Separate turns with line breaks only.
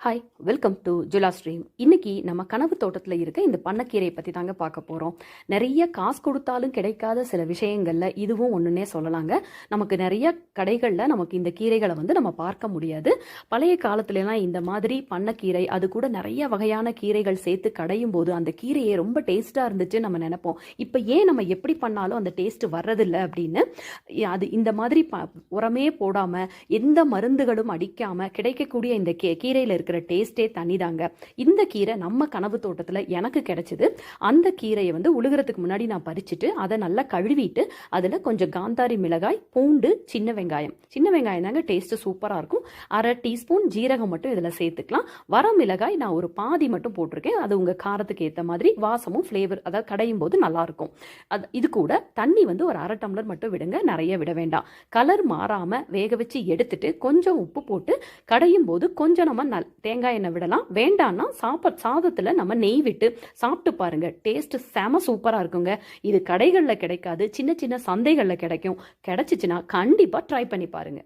Hi welcome to ஜுலா stream இன்னைக்கு நம்ம கனவு தோட்டத்தில் இருக்க இந்த பண்ணக்கீரையை பற்றி தாங்க பார்க்க போகிறோம் நிறைய காசு கொடுத்தாலும் கிடைக்காத சில விஷயங்களில் இதுவும் ஒன்றுனே சொல்லலாங்க. நமக்கு நிறைய கடைகளில் நமக்கு இந்த கீரைகளை வந்து நம்ம பார்க்க முடியாது. பழைய காலத்துலலாம் இந்த மாதிரி பண்ணக்கீரை அது கூட நிறைய வகையான கீரைகள் சேர்த்து கடையும் போது அந்த கீரையை ரொம்ப டேஸ்ட்டாக இருந்துச்சு நம்ம நினைப்போம். இப்போ ஏன் நம்ம எப்படி பண்ணாலும் அந்த டேஸ்ட் வர்றதில்ல அப்படின்னு? அது இந்த மாதிரி ப உரமே போடாமல் எந்த மருந்துகளும் அடிக்காமல் கிடைக்கக்கூடிய இந்த கீ கீரையில் இருக்கிற டேஸ்ட்டே தனிதாங்க. இந்த கீரை நம்ம கனவு தோட்டத்தில் எனக்கு கிடைச்சிது. அந்த கீரையை வந்து உழுகிறதுக்கு முன்னாடி நான் பறிச்சுட்டு அதை நல்லா கழுவிட்டு அதில் கொஞ்சம் காந்தாரி மிளகாய் பூண்டு சின்ன வெங்காயம். சின்ன வெங்காயம் தாங்க டேஸ்ட்டு சூப்பராக இருக்கும். அரை டீஸ்பூன் ஜீரகம் மட்டும் இதில் சேர்த்துக்கலாம். வர மிளகாய் நான் ஒரு பாதி மட்டும் போட்டிருக்கேன். அது உங்கள் காரத்துக்கு ஏற்ற மாதிரி வாசமும் ஃப்ளேவர் அதாவது கடையும் போது நல்லாயிருக்கும் அது இது கூட தண்ணி வந்து ஒரு அரை டம்ளர் மட்டும் விடுங்க. நிறைய விட வேண்டாம். கலர் மாறாமல் வேக வச்சு எடுத்துட்டு கொஞ்சம் உப்பு போட்டு கடையும் போது கொஞ்சம் நம்ம நல் தேங்காய் எண்ணெய் விடலாம். வேண்டான்னா சாப்பாடு சாதத்தில் நம்ம நெய் விட்டு சாப்பிட்டு பாருங்க. டேஸ்ட் செம சூப்பராக இருக்குங்க. இது கடைகளில் கிடைக்காது. சின்ன சின்ன சந்தைகளில் கிடைக்கும். கிடைச்சிச்சுன்னா கண்டிப்பாக ட்ரை பண்ணி பாருங்க.